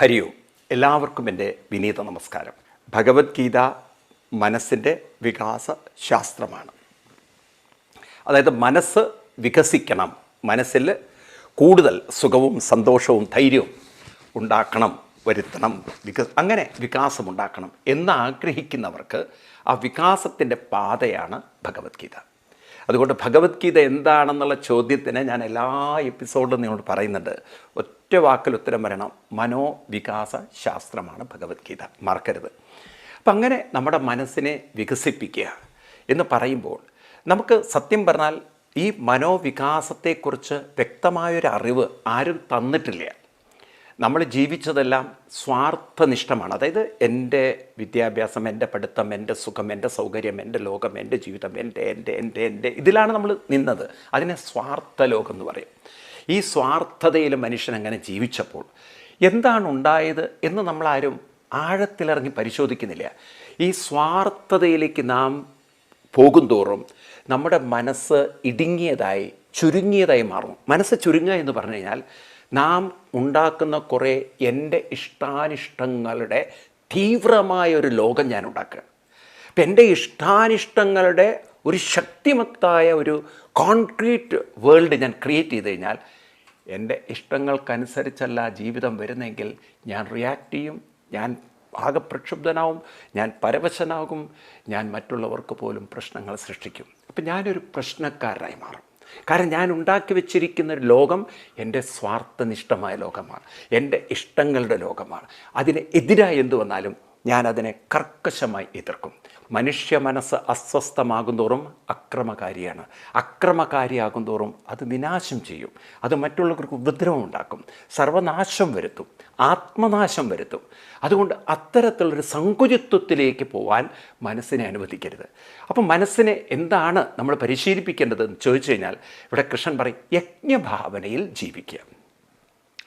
ഹരിയോ. എല്ലാവർക്കും എന്റെ വിനീത നമസ്കാരം. ഭഗവത്ഗീത മനസ്സിന്റെ വികാസ ശാസ്ത്രമാണ് അതായത് മനസ്സ് വികസിക്കണം മനസ്സിൽ കൂടുതൽ സുഖവും സന്തോഷവും ധൈര്യവും ഉണ്ടാക്കണം വരുത്തണം വിക അങ്ങനെ വികാസമുണ്ടാക്കണം എന്നാഗ്രഹിക്കുന്നവർക്ക് ആ വികാസത്തിന്റെ പാതയാണ് ഭഗവത്ഗീത. അതുകൊണ്ട് ഭഗവത്ഗീത എന്താണെന്നുള്ള ചോദ്യത്തിന് ഞാൻ എല്ലാ എപ്പിസോഡിലും നിങ്ങളോട് പറയുന്നുണ്ട്. ഒറ്റ വാക്കിൽ ഉത്തരം വരണം മനോവികാസ ശാസ്ത്രമാണ് ഭഗവത്ഗീത. മറക്കരുത്. അപ്പം അങ്ങനെ നമ്മുടെ മനസ്സിനെ വികസിപ്പിക്കുക എന്ന് പറയുമ്പോൾ നമുക്ക് സത്യം പറഞ്ഞാൽ ഈ മനോവികാസത്തെക്കുറിച്ച് വ്യക്തമായൊരു അറിവ് ആരും തന്നിട്ടില്ല. നമ്മൾ ജീവിച്ചതെല്ലാം സ്വാർത്ഥനിഷ്ഠമാണ്. അതായത് എന്റെ വിദ്യാഭ്യാസം എന്റെ പഠിത്തം എന്റെ സുഖം എന്റെ സൗകര്യം എന്റെ ലോകം എന്റെ ജീവിതം എന്റെ എന്റെ എന്റെ എന്റെ ഇതിലാണ് നമ്മൾ നിന്നത്. അതിനെ സ്വാർത്ഥ ലോകം എന്ന് പറയും. ഈ സ്വാർത്ഥതയിൽ മനുഷ്യൻ അങ്ങനെ ജീവിച്ചപ്പോൾ എന്താണ് ഉണ്ടായത് എന്ന് നമ്മളാരും ആഴത്തിലിറങ്ങി പരിശോധിക്കുന്നില്ല. ഈ സ്വാർത്ഥതയിലേക്ക് നാം പോകുന്തോറും നമ്മുടെ മനസ്സ് ഇടുങ്ങിയതായി ചുരുങ്ങിയതായി മാറും മനസ്സ് ചുരുങ്ങുക എന്ന് പറഞ്ഞു കഴിഞ്ഞാൽ നാം ഉണ്ടാക്കുന്ന കുറേ എന്റെ ഇഷ്ടാനിഷ്ടങ്ങളുടെ തീവ്രമായ ഒരു ലോകം ഞാൻ ഉണ്ടാക്കുക. അപ്പം എന്റെ ഇഷ്ടാനിഷ്ടങ്ങളുടെ ഒരു ശക്തിമത്തായ ഒരു കോൺക്രീറ്റ് വേൾഡ് ഞാൻ ക്രിയേറ്റ് ചെയ്ത് കഴിഞ്ഞാൽ എന്റെ ഇഷ്ടങ്ങൾക്കനുസരിച്ചല്ല ജീവിതം വരുന്നെങ്കിൽ ഞാൻ റിയാക്ട് ചെയ്യും ഞാൻ ആകെ പ്രക്ഷുബ്ധനാവും ഞാൻ പരവശനാകും ഞാൻ മറ്റുള്ളവർക്ക് പോലും പ്രശ്നങ്ങൾ സൃഷ്ടിക്കും. അപ്പം ഞാനൊരു പ്രശ്നക്കാരനായി മാറും. കാരണം ഞാൻ ഉണ്ടാക്കി വെച്ചിരിക്കുന്ന ഒരു ലോകം എന്റെ സ്വാർത്ഥനിഷ്ഠമായ ലോകമാണ്. എന്റെ ഇഷ്ടങ്ങളുടെ ലോകമാണ്. അതിന് എതിരായി എന്തു വന്നാലും ഞാൻ അതിനെ കർക്കശമായി എതിർക്കും. മനുഷ്യ മനസ്സ് അസ്വസ്ഥമാകുന്തോറും അക്രമകാരിയാണ്. അക്രമകാരിയാകുന്തോറും അത് വിനാശം ചെയ്യും. അത് മറ്റുള്ളവർക്ക് ഉപദ്രവം ഉണ്ടാക്കും. സർവനാശം വരുത്തും. ആത്മനാശം വരുത്തും. അതുകൊണ്ട് അത്തരത്തിലൊരു സങ്കുചിത്വത്തിലേക്ക് പോകാൻ മനസ്സിനെ അനുവദിക്കരുത്. അപ്പം മനസ്സിനെ എന്താണ് നമ്മൾ പരിശീലിപ്പിക്കേണ്ടതെന്ന് ചോദിച്ചു കഴിഞ്ഞാൽ ഇവിടെ കൃഷ്ണൻ പറയും യജ്ഞഭാവനയിൽ ജീവിക്കുക.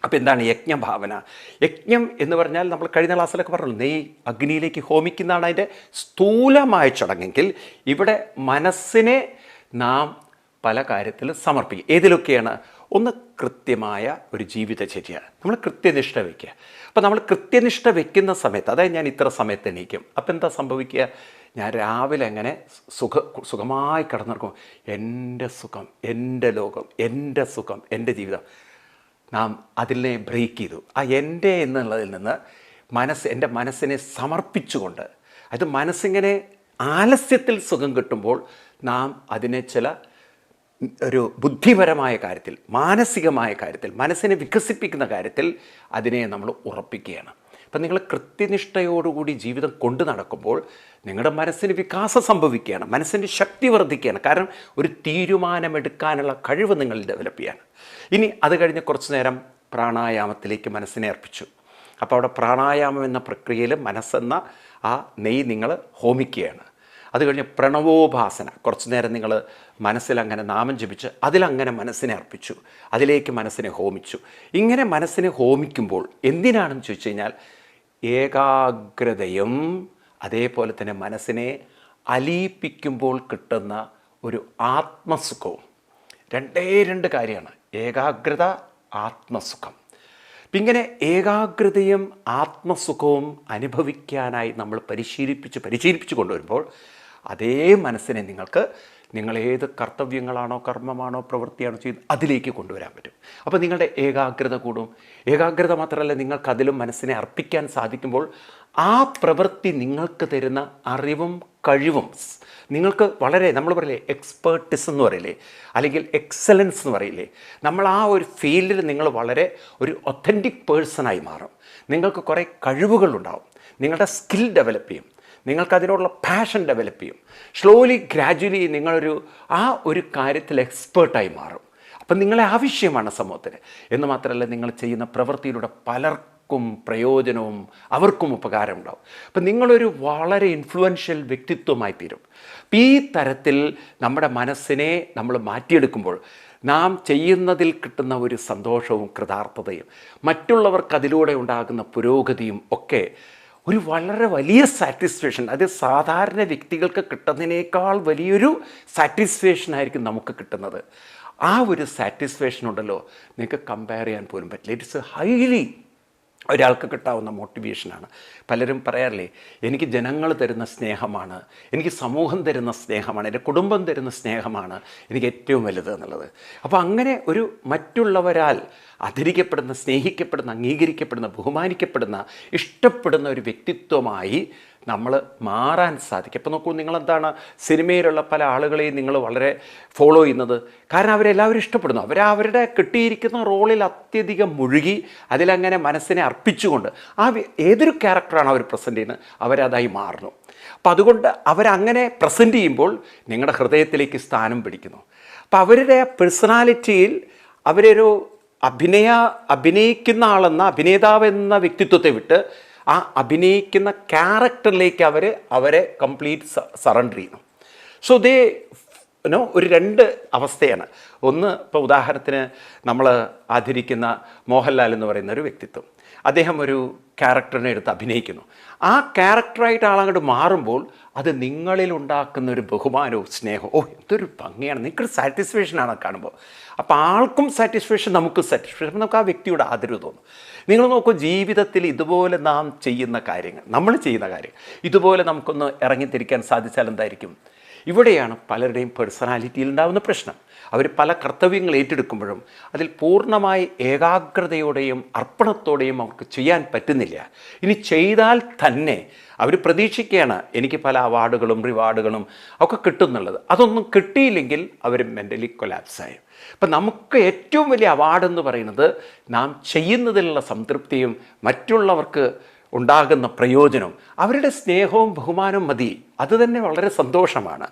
അപ്പോൾ എന്താണ് യജ്ഞഭാവന യജ്ഞം എന്ന് പറഞ്ഞാൽ നമ്മൾ കഴിഞ്ഞ ക്ലാസ്സിലൊക്കെ പറഞ്ഞു നെയ് അഗ്നിയിലേക്ക് ഹോമിക്കുന്നതാണ് അതിന്റെ സ്ഥൂലമായ ചടങ്ങെങ്കിൽ ഇവിടെ മനസ്സിനെ നാം പല കാര്യത്തിലും സമർപ്പിക്കും. ഏതിലൊക്കെയാണ്? ഒന്ന് കൃത്യമായ ഒരു ജീവിതചര്യ നമ്മൾ കൃത്യനിഷ്ഠ വയ്ക്കുക. അപ്പോൾ നമ്മൾ കൃത്യനിഷ്ഠ വയ്ക്കുന്ന സമയത്ത് അതായത് ഞാൻ ഇത്ര സമയത്ത് എണീക്കും. അപ്പോൾ എന്താ സംഭവിക്കുക? ഞാൻ രാവിലെ അങ്ങനെ സുഖ സുഖമായി കിടന്നിറക്കും എന്റെ സുഖം എന്റെ ലോകം എന്റെ സുഖം എന്റെ ജീവിതം. നാം അതിനെ ബ്രേക്ക് ചെയ്തു. ആ എന്റെ എന്നുള്ളതിൽ നിന്ന് മനസ്സ് എന്റെ മനസ്സിനെ സമർപ്പിച്ചുകൊണ്ട് അത് മനസ്സിങ്ങനെ ആലസ്യത്തിൽ സുഖം കിട്ടുമ്പോൾ നാം അതിനെ ചില ഒരു ബുദ്ധിപരമായ കാര്യത്തിൽ മാനസികമായ കാര്യത്തിൽ മനസ്സിനെ വികസിപ്പിക്കുന്ന കാര്യത്തിൽ അതിനെ നമ്മൾ ഉറപ്പിക്കുകയാണ്. അപ്പം നിങ്ങൾ കൃത്യനിഷ്ഠയോടുകൂടി ജീവിതം കൊണ്ടു നടക്കുമ്പോൾ നിങ്ങളുടെ മനസ്സിന് വികാസം സംഭവിക്കുകയാണ് മനസ്സിന്റെ ശക്തി വർദ്ധിക്കുകയാണ്. കാരണം ഒരു തീരുമാനമെടുക്കാനുള്ള കഴിവ് നിങ്ങൾ ഡെവലപ്പ് ചെയ്യാണ്. ഇനി അത് കഴിഞ്ഞ് കുറച്ച് നേരം പ്രാണായാമത്തിലേക്ക് മനസ്സിനെ അർപ്പിച്ചു. അപ്പോൾ അവിടെ പ്രാണായാമം എന്ന പ്രക്രിയയിൽ മനസ്സെന്ന ആ നെയ് നിങ്ങൾ ഹോമിക്കുകയാണ്. അത് കഴിഞ്ഞ് പ്രണവോപാസന കുറച്ച് നേരം നിങ്ങൾ മനസ്സിലങ്ങനെ നാമം ജപിച്ച് അതിലങ്ങനെ മനസ്സിനെ അർപ്പിച്ചു. അതിലേക്ക് മനസ്സിനെ ഹോമിച്ചു. ഇങ്ങനെ മനസ്സിനെ ഹോമിക്കുമ്പോൾ എന്തിനാണെന്ന് ചോദിച്ചു കഴിഞ്ഞാൽ ഏകാഗ്രതയും അതേപോലെ തന്നെ മനസ്സിനെ അലിയിപ്പിക്കുമ്പോൾ കിട്ടുന്ന ഒരു ആത്മസുഖവും. രണ്ടേ രണ്ട് കാര്യമാണ് ഏകാഗ്രത ആത്മസുഖം. ഇങ്ങനെ ഏകാഗ്രതയും ആത്മസുഖവും അനുഭവിക്കാനായി നമ്മൾ പരിശീലിപ്പിച്ച് പരിശീലിപ്പിച്ച് കൊണ്ടുവരുമ്പോൾ അതേ മനസ്സിനെ നിങ്ങൾക്ക് നിങ്ങൾ ഏത് കർത്തവ്യങ്ങളാണോ കർമ്മമാണോ പ്രവൃത്തിയാണോ ചെയ്ത് അതിലേക്ക് കൊണ്ടുവരാൻ പറ്റും. അപ്പോൾ നിങ്ങളുടെ ഏകാഗ്രത കൂടും. ഏകാഗ്രത മാത്രമല്ല നിങ്ങൾക്ക് അതിലും മനസ്സിനെ അർപ്പിക്കാൻ സാധിക്കുമ്പോൾ ആ പ്രവൃത്തി നിങ്ങൾക്ക് തരുന്ന അറിവും കഴിവും. നിങ്ങൾക്ക് വളരെ നമ്മൾ പറയില്ലേ എക്സ്പേർട്ടിസ് എന്ന് പറയില്ലേ അല്ലെങ്കിൽ എക്സലൻസ് എന്ന് പറയില്ലേ നമ്മൾ ആ ഒരു ഫീൽഡിൽ നിങ്ങൾ വളരെ ഒരു ഒത്തന്റിക് പേഴ്സണായി മാറും. നിങ്ങൾക്ക് കുറേ കഴിവുകളുണ്ടാവും. നിങ്ങളുടെ സ്കിൽ ഡെവലപ്പ് ചെയ്യും. നിങ്ങൾക്ക് അതിനോടുള്ള പാഷൻ ഡെവലപ്പ് ചെയ്യും. സ്ലോലി ഗ്രാജുവലി നിങ്ങളൊരു ആ ഒരു കാര്യത്തിൽ എക്സ്പേർട്ടായി മാറും. അപ്പം നിങ്ങളെ ആവശ്യമാണ് സമൂഹത്തിന്. എന്ന് മാത്രമല്ല നിങ്ങൾ ചെയ്യുന്ന പ്രവൃത്തിയിലൂടെ പലർക്കും പ്രയോജനവും അവർക്കും ഉപകാരം ഉണ്ടാവും അപ്പം നിങ്ങളൊരു വളരെ ഇൻഫ്ലുവൻഷ്യൽ വ്യക്തിത്വമായി തീരും. അപ്പം ഈ തരത്തിൽ നമ്മുടെ മനസ്സിനെ നമ്മൾ മാറ്റിയെടുക്കുമ്പോൾ നാം ചെയ്യുന്നതിൽ കിട്ടുന്ന ഒരു സന്തോഷവും കൃതാർത്ഥതയും മറ്റുള്ളവർക്ക് അതിലൂടെ ഉണ്ടാകുന്ന പുരോഗതിയും ഒക്കെ ഒരു വളരെ വലിയ സാറ്റിസ്ഫാക്ഷൻ അത് സാധാരണ വ്യക്തികൾക്ക് കിട്ടുന്നതിനേക്കാൾ വലിയൊരു സാറ്റിസ്ഫാക്ഷൻ ആയിരിക്കും നമുക്ക് കിട്ടുന്നത്. ആ ഒരു സാറ്റിസ്ഫാക്ഷൻ ഉണ്ടല്ലോ നിങ്ങൾക്ക് കമ്പയർ ചെയ്യാൻ പോലും പറ്റില്ല. ഇറ്റ്സ് ഹൈലി ഒരാൾക്ക് കിട്ടാവുന്ന മോട്ടിവേഷനാണ് പലരും പറയാറില്ലേ എനിക്ക് ജനങ്ങൾ തരുന്ന സ്നേഹമാണ് എനിക്ക് സമൂഹം തരുന്ന സ്നേഹമാണ് എന്റെ കുടുംബം തരുന്ന സ്നേഹമാണ് എനിക്ക് ഏറ്റവും വലുത് എന്നുള്ളത്. അപ്പോൾ അങ്ങനെ ഒരു മറ്റുള്ളവരാൽ ആദരിക്കപ്പെടുന്ന സ്നേഹിക്കപ്പെടുന്ന അംഗീകരിക്കപ്പെടുന്ന ബഹുമാനിക്കപ്പെടുന്ന ഇഷ്ടപ്പെടുന്ന ഒരു വ്യക്തിത്വമായി നമ്മൾ മാറാൻ സാധിക്കും. അപ്പോൾ നോക്കൂ നിങ്ങളെന്താണ് സിനിമയിലുള്ള പല ആളുകളെയും നിങ്ങൾ വളരെ ഫോളോ ചെയ്യുന്നത്. കാരണം അവരെല്ലാവരും ഇഷ്ടപ്പെടുന്നു. അവർ അവരുടെ കിട്ടിയിരിക്കുന്ന റോളിൽ അത്യധികം മുഴുകി അതിലങ്ങനെ മനസ്സിനെ അർപ്പിച്ചുകൊണ്ട് ആ ഏതൊരു ക്യാരക്ടറാണ് അവർ പ്രസന്റ് ചെയ്യുന്നത്? അവരതായി മാറുന്നു. അപ്പം അതുകൊണ്ട് അവരങ്ങനെ പ്രസന്റ് ചെയ്യുമ്പോൾ നിങ്ങളുടെ ഹൃദയത്തിലേക്ക് സ്ഥാനം പിടിക്കുന്നു. അപ്പോൾ അവരുടെ പേഴ്സണാലിറ്റിയിൽ അവരൊരു അഭിനയ അഭിനയിക്കുന്ന ആളെന്ന അഭിനേതാവ് എന്ന വ്യക്തിത്വത്തെ വിട്ട് ആ അഭിനയിക്കുന്ന ക്യാരക്ടറിലേക്ക് അവർ അവരെ കംപ്ലീറ്റ് സറണ്ടർ ചെയ്യുന്നു. സോ ദേ നോ ഒരു രണ്ട് അവസ്ഥയാണ്. ഒന്ന് ഇപ്പോൾ ഉദാഹരണത്തിന് നമ്മൾ ആദരിക്കുന്ന മോഹൻലാൽ എന്ന് പറയുന്ന ഒരു വ്യക്തിത്വം. അദ്ദേഹം ഒരു ക്യാരക്ടറിനെ എടുത്ത് അഭിനയിക്കുന്നു. ആ ക്യാരക്ടറായിട്ട് ആളങ്ങോട്ട് മാറുമ്പോൾ അത് നിങ്ങളിൽ ഉണ്ടാക്കുന്ന ഒരു ബഹുമാനവും സ്നേഹവും ഓ എന്തൊരു ഭംഗിയാണ്. നിങ്ങൾക്കൊരു സാറ്റിസ്ഫാക്ഷനാണ് കാണുമ്പോൾ. അപ്പോൾ ആൾക്കും സാറ്റിസ്ഫാക്ഷൻ നമുക്ക് സാറ്റിസ്ഫാക്ഷൻ നമുക്ക് ആ വ്യക്തിയുടെ ആദരവ് തോന്നും. നിങ്ങൾ നോക്കൂ ജീവിതത്തിൽ ഇതുപോലെ നാം ചെയ്യുന്ന കാര്യങ്ങൾ നമ്മൾ ചെയ്യുന്ന കാര്യം ഇതുപോലെ നമുക്കൊന്ന് ഇറങ്ങിത്തിരിക്കാൻ സാധിച്ചാൽ എന്തായിരിക്കും? ഇവിടെയാണ് പലരുടെയും പേഴ്സണാലിറ്റിയിൽ ഉണ്ടാകുന്ന പ്രശ്നം. അവർ പല കർത്തവ്യങ്ങൾ ഏറ്റെടുക്കുമ്പോഴും അതിൽ പൂർണമായി ഏകാഗ്രതയോടെയും അർപ്പണത്തോടെയും അവർക്ക് ചെയ്യാൻ പറ്റുന്നില്ല. ഇനി ചെയ്താൽ തന്നെ അവർ പ്രതീക്ഷിക്കുകയാണ് എനിക്ക് പല അവാർഡുകളും റിവാർഡുകളും ഒക്കെ കിട്ടുന്നുള്ളത്. അതൊന്നും കിട്ടിയില്ലെങ്കിൽ അവർ മെന്റലി കൊലാപ്സായി അപ്പം നമുക്ക് ഏറ്റവും വലിയ അവാർഡ് എന്ന് പറയുന്നത് നാം ചെയ്യുന്നതിലുള്ള സംതൃപ്തിയും മറ്റുള്ളവർക്ക് ഉണ്ടാകുന്ന പ്രയോജനവും അവരുടെ സ്നേഹവും ബഹുമാനവും മതി. അതുതന്നെ വളരെ സന്തോഷമാണ്.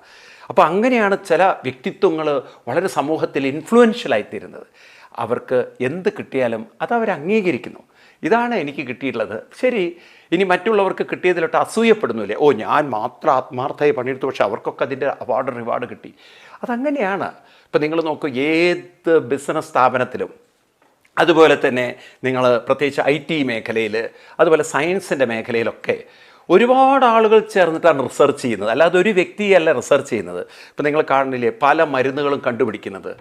അപ്പോൾ അങ്ങനെയാണ് ചില വ്യക്തിത്വങ്ങൾ വളരെ സമൂഹത്തിൽ ഇൻഫ്ലുവൻഷ്യലായിത്തീരുന്നത് അവർക്ക് എന്ത് കിട്ടിയാലും അത് അവർ അംഗീകരിക്കുന്നു. ഇതാണ് എനിക്ക് കിട്ടിയിട്ടുള്ളത്. ശരി ഇനി മറ്റുള്ളവർക്ക് കിട്ടിയതിലോട്ട് അസൂയപ്പെടുന്നില്ലേ ഓ ഞാൻ മാത്രം ആത്മാർത്ഥമായി പണിയെടുത്തു പക്ഷേ അവർക്കൊക്കെ അതിന്റെ അവാർഡ് റിവാർഡ് കിട്ടി. അതങ്ങനെയാണ്. ഇപ്പം നിങ്ങൾ നോക്കൂ ഏത് ബിസിനസ് സ്ഥാപനത്തിലും അതുപോലെ തന്നെ നിങ്ങൾ പ്രത്യേകിച്ച് ഐ ടി മേഖലയിൽ അതുപോലെ സയൻസിന്റെ മേഖലയിലൊക്കെ ഒരുപാട് ആളുകൾ ചേർന്നിട്ടാണ് റിസർച്ച് ചെയ്യുന്നത്. അല്ലാതെ ഒരു വ്യക്തിയല്ല റിസർച്ച് ചെയ്യുന്നത്. ഇപ്പം നിങ്ങൾ കാണുന്നില്ലേ പല മരുന്നുകളും കണ്ടുപിടിക്കുന്നത്.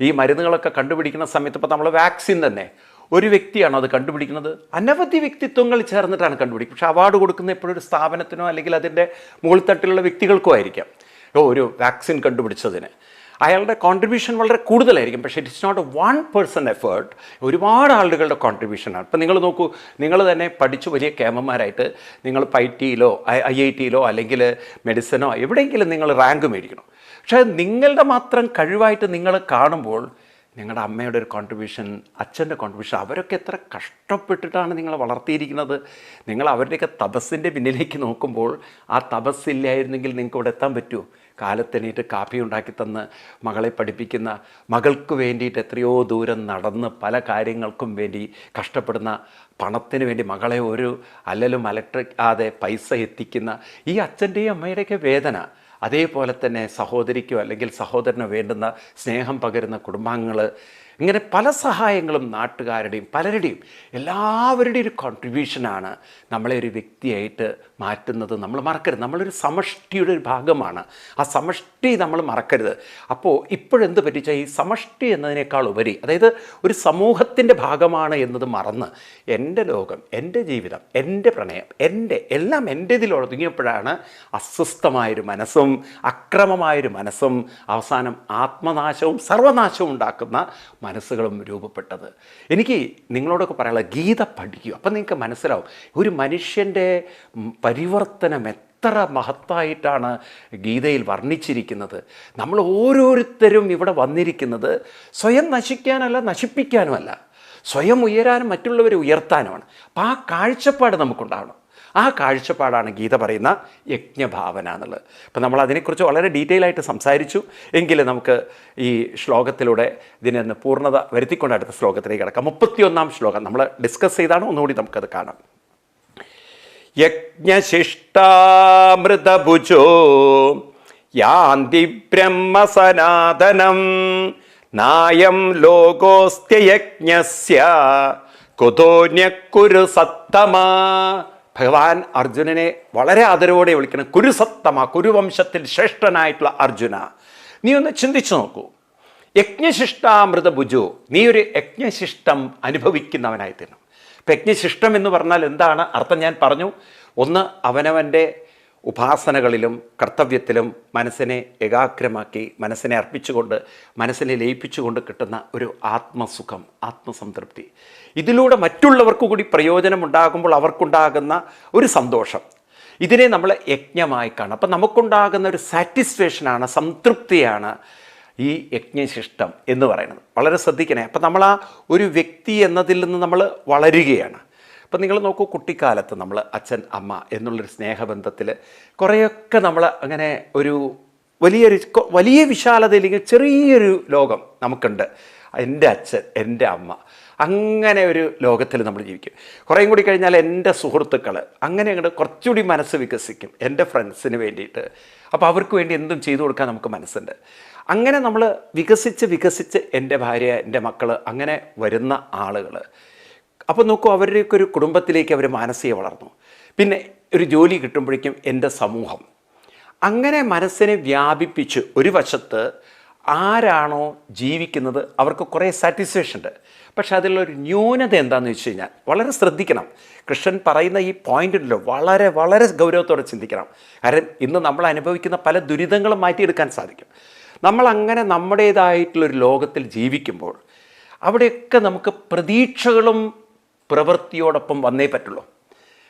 ഈ മരുന്നുകളൊക്കെ കണ്ടുപിടിക്കുന്ന സമയത്ത് ഇപ്പോൾ നമ്മൾ വാക്സിൻ തന്നെ. ഒരു വ്യക്തിയാണ് അത് കണ്ടുപിടിക്കുന്നത്? അനവധി വ്യക്തിത്വങ്ങൾ ചേർന്നിട്ടാണ് കണ്ടുപിടിക്കുക പക്ഷേ അവാർഡ് കൊടുക്കുന്ന എപ്പോഴും ഒരു സ്ഥാപനത്തിനോ അല്ലെങ്കിൽ അതിന്റെ മുകൾ തട്ടിലുള്ള വ്യക്തികൾക്കോ ആയിരിക്കാം. ഓ ഒരു വാക്സിൻ കണ്ടുപിടിച്ചതിന്. അയാളുടെ കോൺട്രിബ്യൂഷൻ വളരെ കൂടുതലായിരിക്കും. പക്ഷേ it's not one person effort ഒരുപാട് ആളുകളുടെ കോൺട്രിബ്യൂഷനാണ് ഇപ്പം നിങ്ങൾ നോക്കൂ നിങ്ങൾ തന്നെ പഠിച്ചു വലിയ കേമന്മാരായിട്ട് നിങ്ങൾ ഐ ടിയിലോ ഐ ഐ ടിയിലോ അല്ലെങ്കിൽ മെഡിസിനോ എവിടെയെങ്കിലും നിങ്ങൾ റാങ്ക് മേടിക്കണം. പക്ഷേ നിങ്ങളുടെ മാത്രം കഴിവായിട്ട് നിങ്ങൾ കാണുമ്പോൾ നിങ്ങളുടെ അമ്മയുടെ ഒരു കോൺട്രിബ്യൂഷൻ അച്ഛന്റെ കോൺട്രിബ്യൂഷൻ അവരൊക്കെ എത്ര കഷ്ടപ്പെട്ടിട്ടാണ് നിങ്ങളെ വളർത്തിയിരിക്കുന്നത്? നിങ്ങൾ അവരുടെയൊക്കെ തപസ്സിന്റെ പിന്നിലേക്ക് നോക്കുമ്പോൾ ആ തപസ്സില്ലായിരുന്നെങ്കിൽ നിങ്ങൾക്ക് ഇവിടെ എത്താൻ പറ്റുമോ? കാലത്തെണീറ്റ് കാപ്പി ഉണ്ടാക്കി തന്ന് മകളെ പഠിപ്പിക്കുന്ന മകൾക്ക് വേണ്ടിയിട്ട് എത്രയോ ദൂരം നടന്ന് പല കാര്യങ്ങൾക്കും വേണ്ടി കഷ്ടപ്പെടുന്ന പണത്തിന് വേണ്ടി മകളെ ഒരു അല്ലലും അലക്ട്രിക്കാതെ പൈസ എത്തിക്കുന്ന ഈ അച്ഛന്റെയും അമ്മയുടെയൊക്കെ വേദന. അതേപോലെ തന്നെ സഹോദരിക്കോ അല്ലെങ്കിൽ സഹോദരനോ വേണ്ടുന്ന സ്നേഹം പകരുന്ന കുടുംബാംഗങ്ങൾ ഇങ്ങനെ പല സഹായങ്ങളും നാട്ടുകാരുടെയും പലരുടെയും എല്ലാവരുടെയും ഒരു കോൺട്രിബ്യൂഷനാണ് നമ്മളെ ഒരു വ്യക്തിയായിട്ട് മാറ്റുന്നത് നമ്മൾ മറക്കരുത്. നമ്മളൊരു സമഷ്ടിയുടെ ഒരു ഭാഗമാണ്. ആ സമഷ്ടി നമ്മൾ മറക്കരുത്. അപ്പോൾ ഇപ്പോഴെന്ത് പറ്റിച്ചാൽ ഈ സമഷ്ടി എന്നതിനേക്കാൾ ഉപരി അതായത് ഒരു സമൂഹത്തിന്റെ ഭാഗമാണ് എന്നത് മറന്ന് എന്റെ ലോകം എന്റെ ജീവിതം എന്റെ പ്രണയം എന്റെ എല്ലാം എന്റെ ഇതിൽ ഒതുങ്ങിയപ്പോഴാണ് അസ്വസ്ഥമായൊരു മനസ്സും അക്രമമായൊരു മനസ്സും അവസാനം ആത്മനാശവും സർവനാശവും ഉണ്ടാക്കുന്ന മനസ്സുകളും രൂപപ്പെട്ടത്. എനിക്ക് നിങ്ങളോടൊക്കെ പറയാനുള്ള ഗീത പഠിക്കൂ. അപ്പം നിങ്ങൾക്ക് മനസ്സിലാവും. ഒരു മനുഷ്യന്റെ പരിവർത്തനം എത്ര മഹത്തായിട്ടാണ് ഗീതയിൽ വർണിച്ചിരിക്കുന്നത്. നമ്മൾ ഓരോരുത്തരും ഇവിടെ വന്നിരിക്കുന്നത് സ്വയം നശിക്കാനല്ല നശിപ്പിക്കാനുമല്ല. സ്വയം ഉയരാനും മറ്റുള്ളവരെ ഉയർത്താനുമാണ്. അപ്പം ആ കാഴ്ചപ്പാട് നമുക്കുണ്ടാവണം. ആ കാഴ്ചപ്പാടാണ് ഗീത പറയുന്ന യജ്ഞഭാവന എന്നുള്ളത്. അപ്പം നമ്മൾ അതിനെക്കുറിച്ച് വളരെ ഡീറ്റെയിൽ ആയിട്ട് സംസാരിച്ചു. എങ്കിൽ നമുക്ക് ഈ ശ്ലോകത്തിലൂടെ ഇതിനെ പൂർണത വരുത്തിക്കൊണ്ട് അടുത്ത ശ്ലോകത്തിലേക്ക് കിടക്കാം. മുപ്പത്തിയൊന്നാം ശ്ലോകം നമ്മൾ ഡിസ്കസ് ചെയ്താണ്. ഒന്നുകൂടി നമുക്കത് കാണാം. യജ്ഞശിഷ്ടാമൃതഭുജോ യാന്തി ബ്രഹ്മസനാതനം നായം ലോകോസ്ത്യയജ്ഞസ്യ കുതോന്യക്കുരു സത്തമ. ഭഗവാൻ അർജുനനെ വളരെ ആദരവോടെ വിളിക്കണം. കുരുസത്തമ കുരുവംശത്തിൽ ശ്രേഷ്ഠനായിട്ടുള്ള അർജുന. നീ ഒന്ന് ചിന്തിച്ചു നോക്കൂ. യജ്ഞശിഷ്ടാമൃത ഭുജു നീ ഒരു യജ്ഞശിഷ്ടം അനുഭവിക്കുന്നവനായി തീരണം. യജ്ഞശിഷ്ടം എന്ന് പറഞ്ഞാൽ എന്താണ്? അർത്ഥം ഞാൻ പറഞ്ഞു. ഒന്ന് അവനവന്റെ ഉപാസനകളിലും കർത്തവ്യത്തിലും മനസ്സിനെ ഏകാഗ്രമാക്കി മനസ്സിനെ അർപ്പിച്ചുകൊണ്ട് മനസ്സിനെ ലയിപ്പിച്ചുകൊണ്ട് കിട്ടുന്ന ഒരു ആത്മസുഖം ആത്മസംതൃപ്തി. ഇതിലൂടെ മറ്റുള്ളവർക്ക് കൂടി പ്രയോജനമുണ്ടാകുമ്പോൾ അവർക്കുണ്ടാകുന്ന ഒരു സന്തോഷം. ഇതിനെ നമ്മൾ യജ്ഞമായി കാണും. അപ്പം നമുക്കുണ്ടാകുന്ന ഒരു സാറ്റിസ്ഫാക്ഷനാണ് സംതൃപ്തിയാണ് ഈ യജ്ഞശിഷ്ടം എന്ന് പറയുന്നത്. വളരെ ശ്രദ്ധിക്കണേ. അപ്പം നമ്മൾ ആ ഒരു വ്യക്തി എന്നതിൽ നിന്ന് നമ്മൾ വളരുകയാണ്. അപ്പം നിങ്ങൾ നോക്കൂ കുട്ടിക്കാലത്ത് നമ്മൾ അച്ഛൻ അമ്മ എന്നുള്ളൊരു സ്നേഹബന്ധത്തിൽ കുറേയൊക്കെ നമ്മൾ അങ്ങനെ ഒരു വലിയൊരു വലിയ വിശാലതയില്ലെങ്കിൽ ചെറിയൊരു ലോകം നമുക്കുണ്ട്. എന്റെ അച്ഛൻ എന്റെ അമ്മ അങ്ങനെ ഒരു ലോകത്തിൽ നമ്മൾ ജീവിക്കും. കുറേയും കൂടി കഴിഞ്ഞാൽ എന്റെ സുഹൃത്തുക്കൾ അങ്ങനെ അങ്ങോട്ട് കുറച്ചുകൂടി മനസ്സ് വികസിക്കും എന്റെ ഫ്രണ്ട്സിന് വേണ്ടിയിട്ട്. അപ്പോൾ അവർക്ക് വേണ്ടി എന്തും ചെയ്തു കൊടുക്കാൻ നമുക്ക് മനസ്സുണ്ട്. അങ്ങനെ നമ്മൾ വികസിച്ച് വികസിച്ച് എന്റെ ഭാര്യ എന്റെ മക്കൾ അങ്ങനെ വരുന്ന ആളുകൾ അപ്പോൾ നോക്കൂ അവരുടെയൊക്കെ ഒരു കുടുംബത്തിലേക്ക് അവർ മാനസിക വളർന്നു. പിന്നെ ഒരു ജോലി കിട്ടുമ്പോഴേക്കും എന്റെ സമൂഹം. അങ്ങനെ മനസ്സിനെ വ്യാപിപ്പിച്ച് ഒരു വശത്ത് ആരാണോ ജീവിക്കുന്നത് അവർക്ക് കുറേ സാറ്റിസ്ഫാക്ഷൻ ഉണ്ട്. പക്ഷെ അതിലൊരു ന്യൂനത എന്താണെന്ന് വെച്ച് കഴിഞ്ഞാൽ വളരെ ശ്രദ്ധിക്കണം. കൃഷ്ണൻ പറയുന്ന ഈ പോയിന്റ് ഉണ്ടല്ലോ വളരെ വളരെ ഗൗരവത്തോടെ ചിന്തിക്കണം. കാരണം ഇന്ന് നമ്മൾ അനുഭവിക്കുന്ന പല ദുരിതങ്ങളും മാറ്റിയെടുക്കാൻ സാധിക്കും. നമ്മൾ അങ്ങനെ നമ്മുടേതായിട്ടുള്ളൊരു ലോകത്തിൽ ജീവിക്കുമ്പോൾ അവിടെയൊക്കെ നമുക്ക് പ്രതീക്ഷകളും പ്രവൃത്തിയോടൊപ്പം വന്നേ പറ്റുള്ളൂ.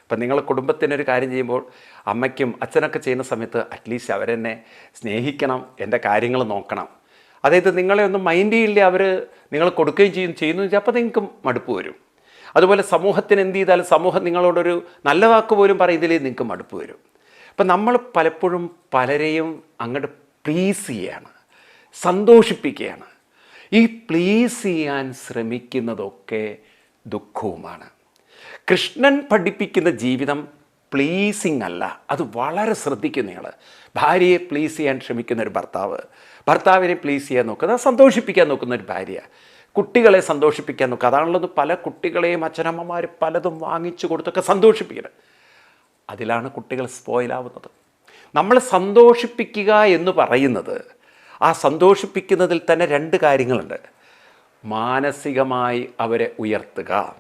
ഇപ്പം നിങ്ങൾ കുടുംബത്തിനൊരു കാര്യം ചെയ്യുമ്പോൾ അമ്മയ്ക്കും അച്ഛനൊക്കെ ചെയ്യുന്ന സമയത്ത് അറ്റ്ലീസ്റ്റ് അവരെന്നെ സ്നേഹിക്കണം എന്റെ കാര്യങ്ങൾ നോക്കണം. അതായത് നിങ്ങളെ ഒന്നും മൈൻഡ് ചെയ്യില്ല അവർ നിങ്ങൾ കൊടുക്കുകയും ചെയ്യും ചെയ്യുന്നു അപ്പോൾ നിങ്ങൾക്ക് മടുപ്പ് വരും. അതുപോലെ സമൂഹത്തിന് എന്ത് ചെയ്താലും സമൂഹം നിങ്ങളോടൊരു നല്ല വാക്ക് പോലും പറയുന്നതിലേ നിങ്ങൾക്ക് മടുപ്പ് വരും. അപ്പം നമ്മൾ പലപ്പോഴും പലരെയും അങ്ങോട്ട് പ്ലീസ് ചെയ്യാണ്. സന്തോഷിപ്പിക്കുകയാണ്. ഈ പ്ലീസ് ചെയ്യാൻ ശ്രമിക്കുന്നതൊക്കെ ദുഃഖവുമാണ്. കൃഷ്ണൻ പഠിപ്പിക്കുന്ന ജീവിതം പ്ലീസിങ് അല്ല അത് വളരെ ശ്രദ്ധിക്കുന്ന ആൾ ഭാര്യയെ പ്ലീസ് ചെയ്യാൻ ശ്രമിക്കുന്ന ഒരു ഭർത്താവ് ഭർത്താവിനെ പ്ലീസ് ചെയ്യാൻ നോക്കുന്ന സന്തോഷിപ്പിക്കാൻ നോക്കുന്ന ഒരു ഭാര്യ കുട്ടികളെ സന്തോഷിപ്പിക്കാൻ നോക്കുക. അതാണല്ലോ പല കുട്ടികളെയും അച്ഛനമ്മമാർ പലതും വാങ്ങിച്ചു കൊടുത്തൊക്കെ സന്തോഷിപ്പിക്കുന്നത്. അതിലാണ് കുട്ടികൾ സ്പോയിലാവുന്നത് നമ്മൾ സന്തോഷിപ്പിക്കുക എന്ന് പറയുന്നത് ആ സന്തോഷിപ്പിക്കുന്നതിൽ തന്നെ രണ്ട് കാര്യങ്ങളുണ്ട്. മാനസികമായി അവരെ ഉയർത്തുക.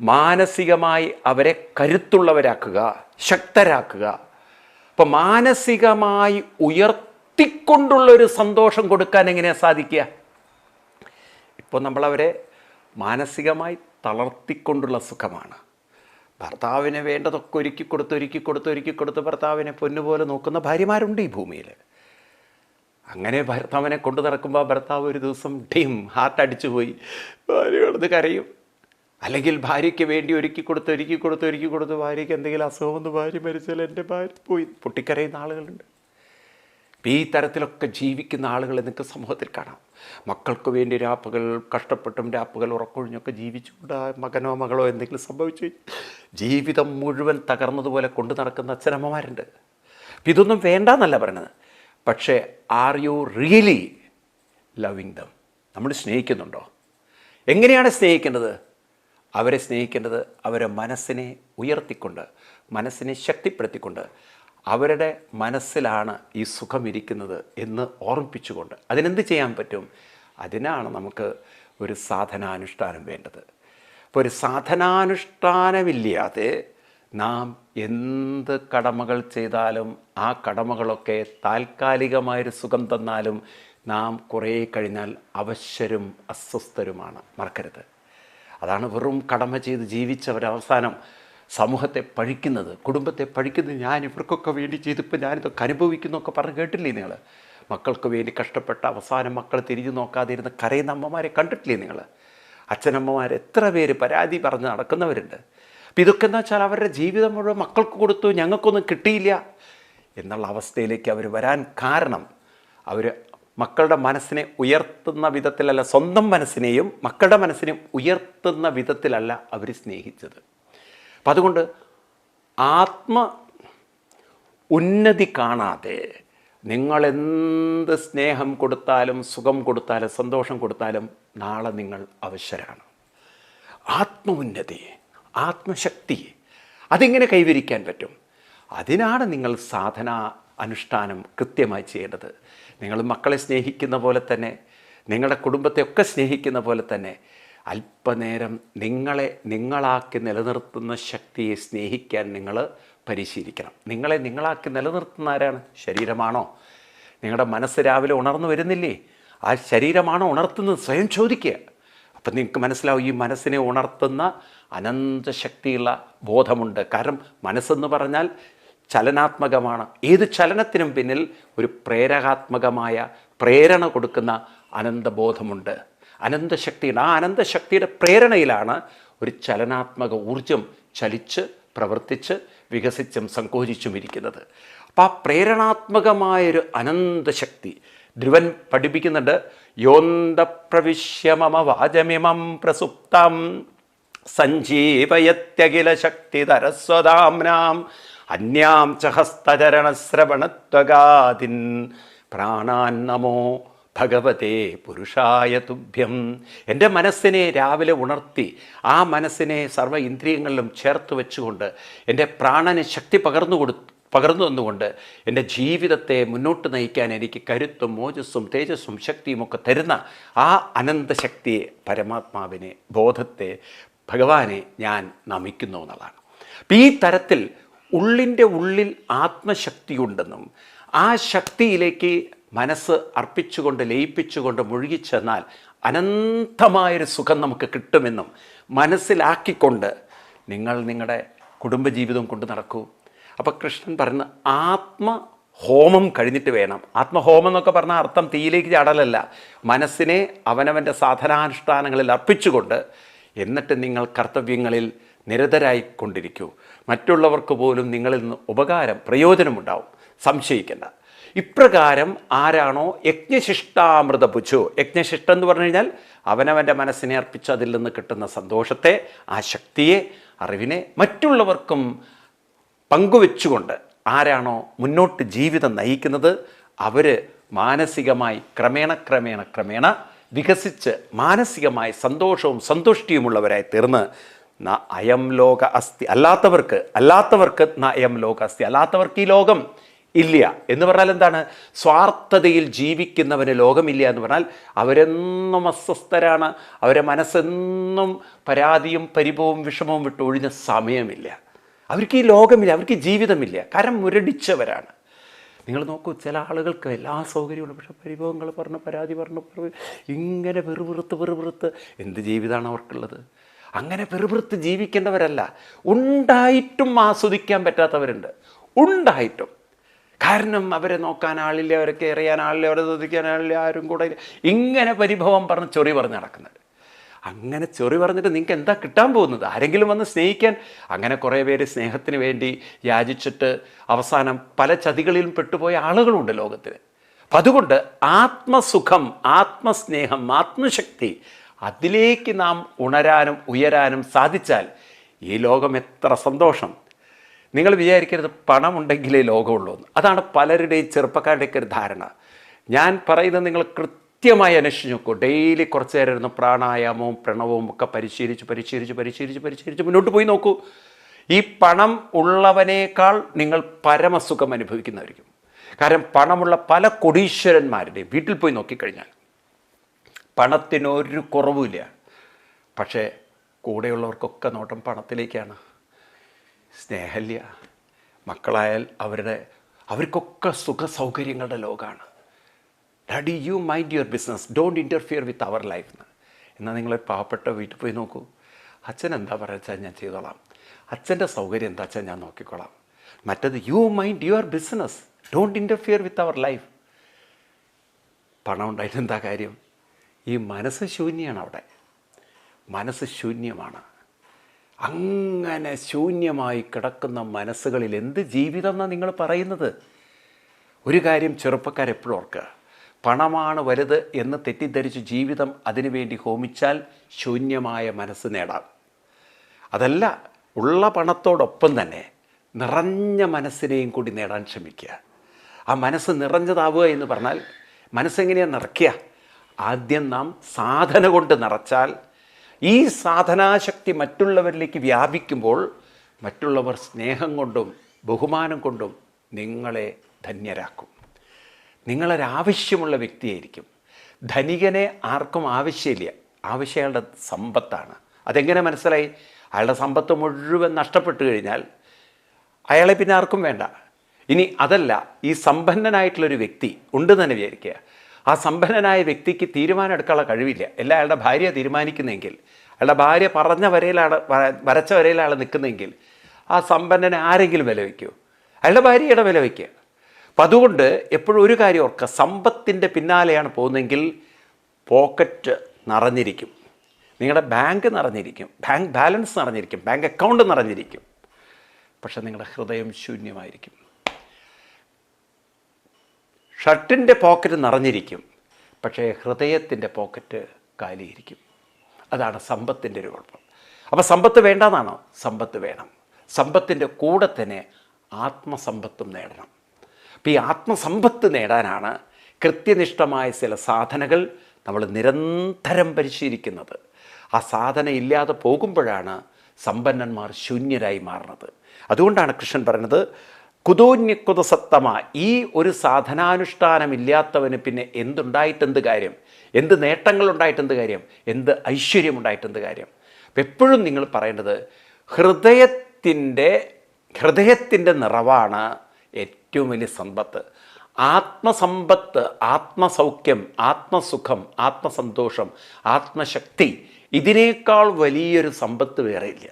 മാനസികമായി അവരെ കരുത്തുള്ളവരാക്കുക ശക്തരാക്കുക. അപ്പം മാനസികമായി ഉയർത്തിക്കൊണ്ടുള്ളൊരു സന്തോഷം കൊടുക്കാൻ എങ്ങനെയാണ് സാധിക്കുക? ഇപ്പോൾ നമ്മളവരെ മാനസികമായി തളർത്തിക്കൊണ്ടുള്ള സുഖമാണ്. ഭർത്താവിന് വേണ്ടതൊക്കെ ഒരുക്കി കൊടുത്ത് ഒരുക്കി കൊടുത്ത് ഒരുക്കി കൊടുത്ത് ഭർത്താവിനെ പൊന്നുപോലെ നോക്കുന്ന ഭാര്യമാരുണ്ട് ഈ ഭൂമിയിൽ അങ്ങനെ ഭർത്താവിനെ കൊണ്ടു നടക്കുമ്പോൾ ഭർത്താവ് ഒരു ദിവസം ടീം ഹാർട്ട് അടിച്ചു പോയി. ഭാര്യ കിടന്ന് കരയും. അല്ലെങ്കിൽ ഭാര്യയ്ക്ക് വേണ്ടി ഒരുക്കി കൊടുത്ത് ഒരുക്കി കൊടുത്ത് ഒരുക്കി കൊടുത്ത് ഭാര്യയ്ക്ക് എന്തെങ്കിലും അസുഖം വന്ന് ഭാര്യ മരിച്ചാൽ എന്റെ ഭാര്യ പോയി. പൊട്ടിക്കരയുന്ന ആളുകളുണ്ട്. ഈ തരത്തിലൊക്കെ ജീവിക്കുന്ന ആളുകൾ നിങ്ങൾക്ക് സമൂഹത്തിൽ കാണാം. മക്കൾക്ക് വേണ്ടി രാപ്പകൾ കഷ്ടപ്പെട്ടും രാപ്പകൾ ഉറക്കൊഴിഞ്ഞൊക്കെ ജീവിച്ചുകൊണ്ട് ആ മകനോ മകളോ എന്തെങ്കിലും സംഭവിച്ചു ജീവിതം മുഴുവൻ തകർന്നതുപോലെ കൊണ്ടു നടക്കുന്ന അച്ഛനമ്മമാരുണ്ട്. ഇതൊന്നും വേണ്ടെന്നല്ല പറയണത്. പക്ഷേ are you really loving them നമ്മൾ സ്നേഹിക്കുന്നുണ്ടോ? എങ്ങനെയാണ് സ്നേഹിക്കേണ്ടത്? അവരെ സ്നേഹിക്കേണ്ടത് അവരെ മനസ്സിനെ ഉയർത്തിക്കൊണ്ട് മനസ്സിനെ ശക്തിപ്പെടുത്തിക്കൊണ്ട് അവരുടെ മനസ്സിലാണ് ഈ സുഖം ഇരിക്കുന്നത് എന്ന് ഓർമ്മിപ്പിച്ചുകൊണ്ട്. അതിനെന്ത് ചെയ്യാൻ പറ്റും? അതിനാണ് നമുക്ക് ഒരു സാധനാനുഷ്ഠാനം വേണ്ടത്. അപ്പോൾ ഒരു സാധനാനുഷ്ഠാനമില്ലാതെ നാം എന്ത് കടമകൾ ചെയ്താലും ആ കടമകളൊക്കെ താൽക്കാലികമായൊരു സുഖം തന്നാലും നാം കുറേ കഴിഞ്ഞാൽ അവശ്യരും അസ്വസ്ഥരുമാണ്. മറക്കരുത്. അതാണ് വെറും കടമ ചെയ്ത് ജീവിച്ചവരവസാനം സമൂഹത്തെ പഴിക്കുന്നത് കുടുംബത്തെ പഴിക്കുന്നത് ഞാൻ ഇവർക്കൊക്കെ വേണ്ടി ചെയ്തിപ്പോൾ ഞാനിതൊക്കെ അനുഭവിക്കുന്നൊക്കെ പറഞ്ഞ് കേട്ടില്ലേ നിങ്ങൾ മക്കൾക്ക് വേണ്ടി കഷ്ടപ്പെട്ട അവസാനം മക്കൾ തിരിഞ്ഞു നോക്കാതിരുന്ന കരയുന്ന അമ്മമാരെ കണ്ടിട്ടില്ലേ നിങ്ങൾ അച്ഛനമ്മമാർ എത്ര പേര് പരാതി പറഞ്ഞ് നടക്കുന്നവരുണ്ട്? അപ്പം ഇതൊക്കെ വെച്ചാൽ അവരുടെ ജീവിതം മുഴുവൻ മക്കൾക്ക് കൊടുത്തു ഞങ്ങൾക്കൊന്നും കിട്ടിയില്ല എന്നുള്ള അവസ്ഥയിലേക്ക് അവർ വരാൻ കാരണം അവർ മക്കളുടെ മനസ്സിനെ ഉയർത്തുന്ന വിധത്തിലല്ല സ്വന്തം മനസ്സിനെയും മക്കളുടെ മനസ്സിനെയും ഉയർത്തുന്ന വിധത്തിലല്ല അവർ സ്നേഹിച്ചത്. അപ്പം അതുകൊണ്ട് ആത്മ ഉന്നതി കാണാതെ നിങ്ങൾ എന്ത് സ്നേഹം കൊടുത്താലും സുഖം കൊടുത്താലും സന്തോഷം കൊടുത്താലും നാളെ നിങ്ങൾ അവശരാണ്. ആത്മ ആത്മശക്തി അതിങ്ങനെ കൈവരിക്കാൻ പറ്റും. അതിനാണ് നിങ്ങൾ സാധന അനുഷ്ഠാനം കൃത്യമായി ചെയ്യേണ്ടത്. നിങ്ങൾ മക്കളെ സ്നേഹിക്കുന്ന പോലെ തന്നെ നിങ്ങളുടെ കുടുംബത്തെയൊക്കെ സ്നേഹിക്കുന്ന പോലെ തന്നെ അല്പനേരം നിങ്ങളെ നിങ്ങളാക്കി നിലനിർത്തുന്ന ശക്തിയെ സ്നേഹിക്കാൻ നിങ്ങൾ പരിശീലിക്കണം. നിങ്ങളെ നിങ്ങളാക്കി നിലനിർത്തുന്ന ആരാണ്? ശരീരമാണോ? നിങ്ങളുടെ മനസ്സ് രാവിലെ ഉണർന്നു വരുന്നില്ലേ? ആ ശരീരമാണോ ഉണർത്തുന്നത്? സ്വയം ചോദിക്കുക. അപ്പം നിങ്ങൾക്ക് മനസ്സിലാവും ഈ മനസ്സിനെ ഉണർത്തുന്ന അനന്ത ശക്തിയുള്ള ബോധമുണ്ട്. കാരണം മനസ്സെന്ന് പറഞ്ഞാൽ ചലനാത്മകമാണ്. ഏത് ചലനത്തിനും പിന്നിൽ ഒരു പ്രേരകാത്മകമായ പ്രേരണ കൊടുക്കുന്ന അനന്തബോധമുണ്ട് അനന്തശക്തിയുണ്ട് ആ അനന്തശക്തിയുടെ പ്രേരണയിലാണ് ഒരു ചലനാത്മക ഊർജം ചലിച്ച് പ്രവർത്തിച്ച് വികസിച്ചും സങ്കോചിച്ചും ഇരിക്കുന്നത്. അപ്പോൾ ആ പ്രേരണാത്മകമായൊരു അനന്തശക്തി ധ്രുവൻ പഠിപ്പിക്കുന്നുണ്ട്. യോന്ത പ്രവിശ്യമമ വാചമിമം പ്രസുപ്തം. സഞ്ജീവയത്യഖില ശക്തിതരസ്വതാംനാം അന്യാം ച പ്രാണാൻ നമോ ഭഗവതേ പുരുഷായ തുഭ്യം. എന്റെ മനസ്സിനെ രാവിലെ ഉണർത്തി ആ മനസ്സിനെ സർവ ഇന്ദ്രിയങ്ങളിലും ചേർത്ത് വെച്ചുകൊണ്ട് എന്റെ പ്രാണന് ശക്തി പകർന്നു കൊടു പകർന്നു തന്നുകൊണ്ട് എന്റെ ജീവിതത്തെ മുന്നോട്ട് നയിക്കാൻ എനിക്ക് കരുത്തും മോജസ്സും തേജസ്സും ശക്തിയും ഒക്കെ തരുന്ന ആ അനന്തശക്തിയെ പരമാത്മാവിനെ ബോധത്തെ ഭഗവാനെ ഞാൻ നമിക്കുന്നു എന്നുള്ളതാണ്. അപ്പം ഈ തരത്തിൽ ഉള്ളിന്റെ ഉള്ളിൽ ആത്മശക്തിയുണ്ടെന്നും ആ ശക്തിയിലേക്ക് മനസ്സ് അർപ്പിച്ചുകൊണ്ട് ലയിപ്പിച്ചുകൊണ്ട് മുഴുകിച്ചെന്നാൽ അനന്തമായൊരു സുഖം നമുക്ക് കിട്ടുമെന്നും മനസ്സിലാക്കിക്കൊണ്ട് നിങ്ങൾ നിങ്ങളുടെ കുടുംബജീവിതം കൊണ്ട് നടക്കൂ. അപ്പോൾ കൃഷ്ണൻ പറയുന്ന ആത്മഹോമം കഴിഞ്ഞിട്ട് വേണം. ആത്മഹോമം എന്നൊക്കെ പറഞ്ഞാൽ അർത്ഥം തീയിലേക്ക് ചാടലല്ല. മനസ്സിനെ അവനവന്റെ സാധനാനുഷ്ഠാനങ്ങളിൽ അർപ്പിച്ചുകൊണ്ട് എന്നിട്ട് നിങ്ങൾ കർത്തവ്യങ്ങളിൽ നിരതരായിക്കൊണ്ടിരിക്കൂ. മറ്റുള്ളവർക്ക് പോലും നിങ്ങളിൽ നിന്ന് ഉപകാരം പ്രയോജനമുണ്ടാവും. സംശയിക്കേണ്ട. ഇപ്രകാരം ആരാണോ യജ്ഞശിഷ്ടാമൃത പുച്ചു. യജ്ഞശിഷ്ടം എന്ന് പറഞ്ഞു കഴിഞ്ഞാൽ അവനവന്റെ മനസ്സിനെ അർപ്പിച്ച് അതിൽ നിന്ന് കിട്ടുന്ന സന്തോഷത്തെ ആ ശക്തിയെ അറിവിനെ മറ്റുള്ളവർക്കും പങ്കുവെച്ചുകൊണ്ട് ആരാണോ മുന്നോട്ട് ജീവിതം നയിക്കുന്നത് അവർ മാനസികമായി ക്രമേണ ക്രമേണ ക്രമേണ വികസിച്ച് മാനസികമായി സന്തോഷവും സന്തുഷ്ടിയുമുള്ളവരായി തീർന്ന് അയം ലോക അസ്ഥി അല്ലാത്തവർക്ക് അല്ലാത്തവർക്ക് ന അയം ലോക അസ്ഥി അല്ലാത്തവർക്ക് ഈ ലോകം ഇല്ല എന്ന് പറഞ്ഞാൽ എന്താണ്? സ്വാർത്ഥതയിൽ ജീവിക്കുന്നവന് ലോകമില്ല എന്ന് പറഞ്ഞാൽ അവരെന്നും അസ്വസ്ഥരാണ് അവരെ മനസ്സെന്നും പരാതിയും പരിഭവവും വിഷമവും വിട്ട് ഒഴിഞ്ഞ സമയമില്ല. അവർക്ക് ഈ ലോകമില്ല അവർക്ക് ജീവിതമില്ല. കരം മുരടിച്ചവരാണ്. നിങ്ങൾ നോക്കൂ ചില ആളുകൾക്ക് എല്ലാ സൗകര്യമുണ്ട്. പക്ഷേ പരിഭവങ്ങൾ പറഞ്ഞ് പരാതി പറഞ്ഞ് ഇങ്ങനെ വെറുവെറുത്ത് വെറുവെറുത്ത് എന്ത് ജീവിതമാണ് അവർക്കുള്ളത്? അങ്ങനെ വെറുവെറുത്ത് ജീവിക്കേണ്ടവരല്ല ഉണ്ടായിട്ടും ആസ്വദിക്കാൻ പറ്റാത്തവരുണ്ട്. ഉണ്ടായിട്ടും. കാരണം അവരെ നോക്കാൻ ആളില്ല അവരൊക്കെ എറിയാൻ ആളില്ല അവരെ ശ്രദ്ധിക്കാൻ ആളില്ല ആരും കൂടെ ഇങ്ങനെ പരിഭവം പറഞ്ഞ് ചൊറി പറഞ്ഞ് നടക്കുന്നത്. അങ്ങനെ ചെറി പറഞ്ഞിട്ട് നിങ്ങൾക്ക് എന്താ കിട്ടാൻ പോകുന്നത്? ആരെങ്കിലും വന്ന് സ്നേഹിക്കാൻ? അങ്ങനെ കുറേ പേര് സ്നേഹത്തിന് വേണ്ടി യാചിച്ചിട്ട് അവസാനം പല ചതികളിലും പെട്ടുപോയ ആളുകളുണ്ട് ലോകത്തിൽ അപ്പം അതുകൊണ്ട് ആത്മസുഖം ആത്മസ്നേഹം ആത്മശക്തി അതിലേക്ക് നാം ഉണരാനും ഉയരാനും സാധിച്ചാൽ ഈ ലോകം എത്ര സന്തോഷം. നിങ്ങൾ വിചാരിക്കരുത് പണമുണ്ടെങ്കിലേ ലോകമുള്ളൂ എന്ന്. അതാണ് പലരുടെയും ചെറുപ്പക്കാരുടെയൊക്കെ ഒരു ധാരണ. ഞാൻ പറയുന്നത് നിങ്ങൾ കൃത്യമായി അന്വേഷിച്ച് നോക്കൂ. ഡെയിലി കുറച്ച് നേരം ഇരുന്ന് പ്രാണായാമവും പ്രണവവും ഒക്കെ പരിശീലിച്ച് പരിശീലിച്ച് പരിശീലിച്ച് പരിശീലിച്ച് മുന്നോട്ട് പോയി നോക്കൂ. ഈ പണം ഉള്ളവനേക്കാൾ നിങ്ങൾ പരമസുഖം അനുഭവിക്കുന്നവരിക്കും കാരണം പണമുള്ള പല കൊടീശ്വരന്മാരുടെയും വീട്ടിൽ പോയി നോക്കിക്കഴിഞ്ഞാൽ പണത്തിനൊരു കുറവുമില്ല. പക്ഷേ കൂടെയുള്ളവർക്കൊക്കെ നോട്ടം പണത്തിലേക്കാണ്. സ്നേഹമില്ല. മക്കളായാൽ അവരുടെ അവർക്കൊക്കെ സുഖ സൗകര്യങ്ങളുടെ ലോകമാണ് daddy you mind your business don't interfere with our life എന്ന് എന്നാൽ നിങ്ങൾ പാവപ്പെട്ട വീട്ടിൽ പോയി നോക്കൂ. അച്ഛൻ എന്താ പറയുക ഞാൻ ചെയ്തോളാം. അച്ഛന്റെ സൗകര്യം എന്താ വെച്ചാൽ ഞാൻ നോക്കിക്കോളാം. മറ്റത് you mind your business don't interfere with our life പണം ഉണ്ടായിട്ട് എന്താ കാര്യം? ഈ മനസ്സ് ശൂന്യമാണ് അവിടെ. മനസ്സ് ശൂന്യമാണ്. അങ്ങനെ ശൂന്യമായി കിടക്കുന്ന മനസ്സുകളിൽ എന്ത് ജീവിതം എന്നാണ് നിങ്ങൾ പറയുന്നത്? ഒരു കാര്യം ചെറുപ്പക്കാരെപ്പോഴും ഓർക്കുക. പണമാണ് വലുത് എന്ന് തെറ്റിദ്ധരിച്ച് ജീവിതം അതിനുവേണ്ടി ഹോമിച്ചാൽ ശൂന്യമായ മനസ്സ് നേടാം. അതല്ല ഉള്ള പണത്തോടൊപ്പം തന്നെ നിറഞ്ഞ മനസ്സിനെയും കൂടി നേടാൻ ശ്രമിക്കുക. ആ മനസ്സ് നിറഞ്ഞതാവുക എന്ന് പറഞ്ഞാൽ മനസ്സെങ്ങനെയാണ് നിറയ്ക്കുക? ആദ്യം നാം സാധന കൊണ്ട് നിറച്ചാൽ ഈ സാധനാശക്തി മറ്റുള്ളവരിലേക്ക് വ്യാപിക്കുമ്പോൾ മറ്റുള്ളവർ സ്നേഹം കൊണ്ടും ബഹുമാനം കൊണ്ടും നിങ്ങളെ ധന്യരാക്കും. നിങ്ങളൊരാവശ്യമുള്ള വ്യക്തിയായിരിക്കും. ധനികനെ ആർക്കും ആവശ്യമില്ല. ആവശ്യം അയാളുടെ സമ്പത്താണ്. അതെങ്ങനെ മനസ്സിലായി? അയാളുടെ സമ്പത്ത് മുഴുവൻ നഷ്ടപ്പെട്ടു കഴിഞ്ഞാൽ അയാളെ പിന്നെ ആർക്കും വേണ്ട. ഇനി അതല്ല ഈ സമ്പന്നനായിട്ടുള്ളൊരു വ്യക്തി ഉണ്ട് തന്നെ വിചാരിക്കുക. ആ സമ്പന്നനായ വ്യക്തിക്ക് തീരുമാനം എടുക്കാനുള്ള കഴിവില്ല. എല്ലാം അയാളുടെ ഭാര്യ തീരുമാനിക്കുന്നെങ്കിൽ അയാളുടെ ഭാര്യ പറഞ്ഞ വരയിലാണ് വര- വരച്ച വരയിലാണ് നിൽക്കുന്നതെങ്കിൽ ആ സമ്പന്നനെ ആരെങ്കിലും വില വയ്ക്കുമോ അയാളുടെ ഭാര്യയുടെ വില വയ്ക്കുക അപ്പം അതുകൊണ്ട് എപ്പോഴും ഒരു കാര്യം ഓർക്കുക. സമ്പത്തിന്റെ പിന്നാലെയാണ് പോകുന്നതെങ്കിൽ പോക്കറ്റ് നിറഞ്ഞിരിക്കും. നിങ്ങളുടെ ബാങ്ക് നിറഞ്ഞിരിക്കും. ബാങ്ക് ബാലൻസ് നിറഞ്ഞിരിക്കും. ബാങ്ക് അക്കൗണ്ട് നിറഞ്ഞിരിക്കും. പക്ഷെ നിങ്ങളുടെ ഹൃദയം ശൂന്യമായിരിക്കും. ഷർട്ടിന്റെ പോക്കറ്റ് നിറഞ്ഞിരിക്കും. പക്ഷേ ഹൃദയത്തിന്റെ പോക്കറ്റ് കാലിയിരിക്കും. അതാണ് സമ്പത്തിന്റെ ഒരു കുഴപ്പം. അപ്പോൾ സമ്പത്ത് വേണ്ടെന്നാണോ? സമ്പത്ത് വേണം. സമ്പത്തിന്റെ കൂടെ തന്നെ ആത്മസമ്പത്തും നേടണം. അപ്പോൾ ഈ ആത്മസമ്പത്ത് നേടാനാണ് കൃത്യനിഷ്ഠമായ ചില സാധനകൾ നമ്മൾ നിരന്തരം പരിശീലിക്കുന്നത്. ആ സാധന ഇല്ലാതെ പോകുമ്പോഴാണ് സമ്പന്നന്മാർ ശൂന്യരായി മാറുന്നത്. അതുകൊണ്ടാണ് കൃഷ്ണൻ പറയുന്നത് കുതോന്യക്കുതസത്തമ ഈ ഒരു സാധനാനുഷ്ഠാനമില്ലാത്തവന് പിന്നെ എന്തുണ്ടായിട്ടെന്ത് കാര്യം? എന്ത് നേട്ടങ്ങളുണ്ടായിട്ടെന്ത് കാര്യം? എന്ത് ഐശ്വര്യമുണ്ടായിട്ടെന്ത് കാര്യം? അപ്പം എപ്പോഴും നിങ്ങൾ പറയേണ്ടത് ഹൃദയത്തിന്റെ ഹൃദയത്തിന്റെ നിറവാണ് ഏറ്റവും വലിയ സമ്പത്ത്. ആത്മസമ്പത്ത് ആത്മസൗഖ്യം ആത്മസുഖം ആത്മസന്തോഷം ആത്മശക്തി ഇതിനേക്കാൾ വലിയൊരു സമ്പത്ത് വേറെയില്ല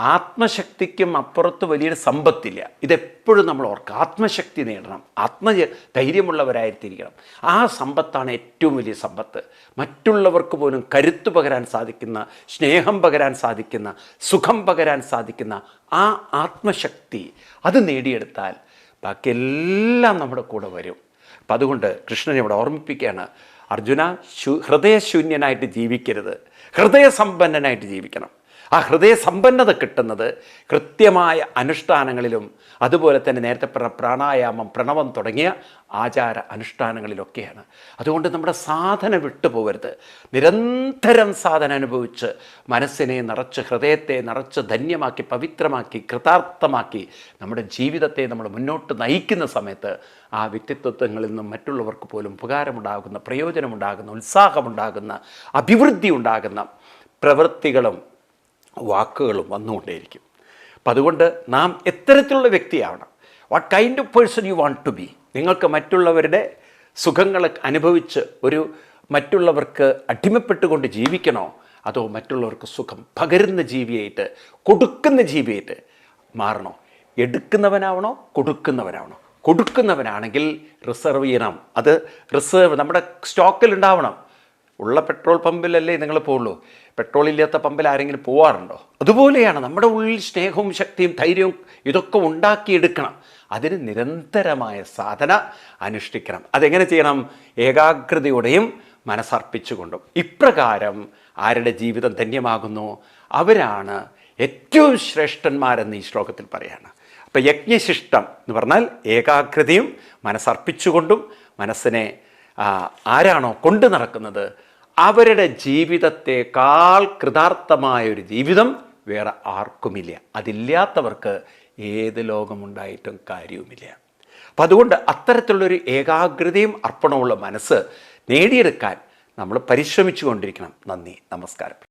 ആത്മശക്തിക്കും അപ്പുറത്ത് വലിയൊരു സമ്പത്തില്ല. ഇതെപ്പോഴും നമ്മൾ ഓർക്കുക. ആത്മശക്തി നേടണം. ആത്മ ധൈര്യമുള്ളവരായിട്ടിരിക്കണം ആ സമ്പത്താണ് ഏറ്റവും വലിയ സമ്പത്ത്. മറ്റുള്ളവർക്ക് പോലും കരുത്ത് പകരാൻ സാധിക്കുന്ന സ്നേഹം പകരാൻ സാധിക്കുന്ന സുഖം പകരാൻ സാധിക്കുന്ന ആ ആത്മശക്തി അത് നേടിയെടുത്താൽ ബാക്കിയെല്ലാം നമ്മുടെ കൂടെ വരും. അപ്പം അതുകൊണ്ട് കൃഷ്ണൻ ഇവിടെ ഓർമ്മിപ്പിക്കുകയാണ്. അർജുന ഹൃദയശൂന്യനായിട്ട് ജീവിക്കരുത്. ഹൃദയസമ്പന്നനായിട്ട് ജീവിക്കണം. ആ ഹൃദയ സമ്പന്നത കിട്ടുന്നത് കൃത്യമായ അനുഷ്ഠാനങ്ങളിലും അതുപോലെ തന്നെ നേരത്തെ പറഞ്ഞ പ്രാണായാമം പ്രണവം തുടങ്ങിയ ആചാര അനുഷ്ഠാനങ്ങളിലൊക്കെയാണ്. അതുകൊണ്ട് നമ്മുടെ സാധന വിട്ടുപോകരുത്. നിരന്തരം സാധന അനുഭവിച്ച് മനസ്സിനെ നിറച്ച് ഹൃദയത്തെ നിറച്ച് ധന്യമാക്കി പവിത്രമാക്കി കൃതാർത്ഥമാക്കി നമ്മുടെ ജീവിതത്തെ നമ്മൾ മുന്നോട്ട് നയിക്കുന്ന സമയത്ത് ആ വ്യക്തിത്വങ്ങളിൽ നിന്നും മറ്റുള്ളവർക്ക് പോലും ഉപകാരമുണ്ടാകുന്ന പ്രയോജനമുണ്ടാകുന്ന ഉത്സാഹമുണ്ടാകുന്ന അഭിവൃദ്ധി ഉണ്ടാകുന്ന പ്രവൃത്തികളും വാക്കുകളും വന്നുകൊണ്ടേയിരിക്കും. അപ്പം അതുകൊണ്ട് നാം എത്തരത്തിലുള്ള വ്യക്തിയാവണം. What kind of person you want to be നിങ്ങൾക്ക് മറ്റുള്ളവരുടെ സുഖങ്ങൾ അനുഭവിച്ച് ഒരു മറ്റുള്ളവർക്ക് അടിമപ്പെട്ടുകൊണ്ട് ജീവിക്കണോ? അതോ മറ്റുള്ളവർക്ക് സുഖം പകരുന്ന ജീവിയായിട്ട് കൊടുക്കുന്ന ജീവിയായിട്ട് മാറണോ? എടുക്കുന്നവനാവണോ? കൊടുക്കുന്നവനാവണോ? കൊടുക്കുന്നവനാണെങ്കിൽ റിസർവ് ചെയ്യണം. അത് റിസർവ് നമ്മുടെ സ്റ്റോക്കിൽ ഉണ്ടാവണം. ഉള്ള പെട്രോൾ പമ്പിലല്ലേ നിങ്ങൾ പോകുള്ളൂ. പെട്രോൾ ഇല്ലാത്ത പമ്പിൽ ആരെങ്കിലും പോവാറുണ്ടോ? അതുപോലെയാണ് നമ്മുടെ ഉള്ളിൽ സ്നേഹവും ശക്തിയും ധൈര്യവും ഇതൊക്കെ ഉണ്ടാക്കിയെടുക്കണം. അതിന് നിരന്തരമായ സാധന അനുഷ്ഠിക്കണം. അതെങ്ങനെ ചെയ്യണം? ഏകാഗ്രതയോടെയും മനസ്സർപ്പിച്ചുകൊണ്ടും. ഇപ്രകാരം ആരുടെ ജീവിതം ധന്യമാകുന്നു? അവരാണ് ഏറ്റവും ശ്രേഷ്ഠന്മാരെന്ന് ഈ ശ്ലോകത്തിൽ പറയാണ്. അപ്പം യജ്ഞശിഷ്ടം എന്ന് പറഞ്ഞാൽ ഏകാഗ്രതയും മനസ്സർപ്പിച്ചുകൊണ്ടും മനസ്സിനെ ആരാണോ കൊണ്ടു നടക്കുന്നത് അവരുടെ ജീവിതത്തെക്കാൾ കൃതാർത്ഥമായ ഒരു ജീവിതം വേറെ ആർക്കുമില്ല. അതില്ലാത്തവർക്ക് ഏത് ലോകമുണ്ടായിട്ടും കാര്യവുമില്ല. അപ്പം അതുകൊണ്ട് അത്തരത്തിലുള്ളൊരു ഏകാഗ്രതയും അർപ്പണമുള്ള മനസ്സ് നേടിയെടുക്കാൻ നമ്മൾ പരിശ്രമിച്ചു കൊണ്ടിരിക്കണം നന്ദി നമസ്കാരം.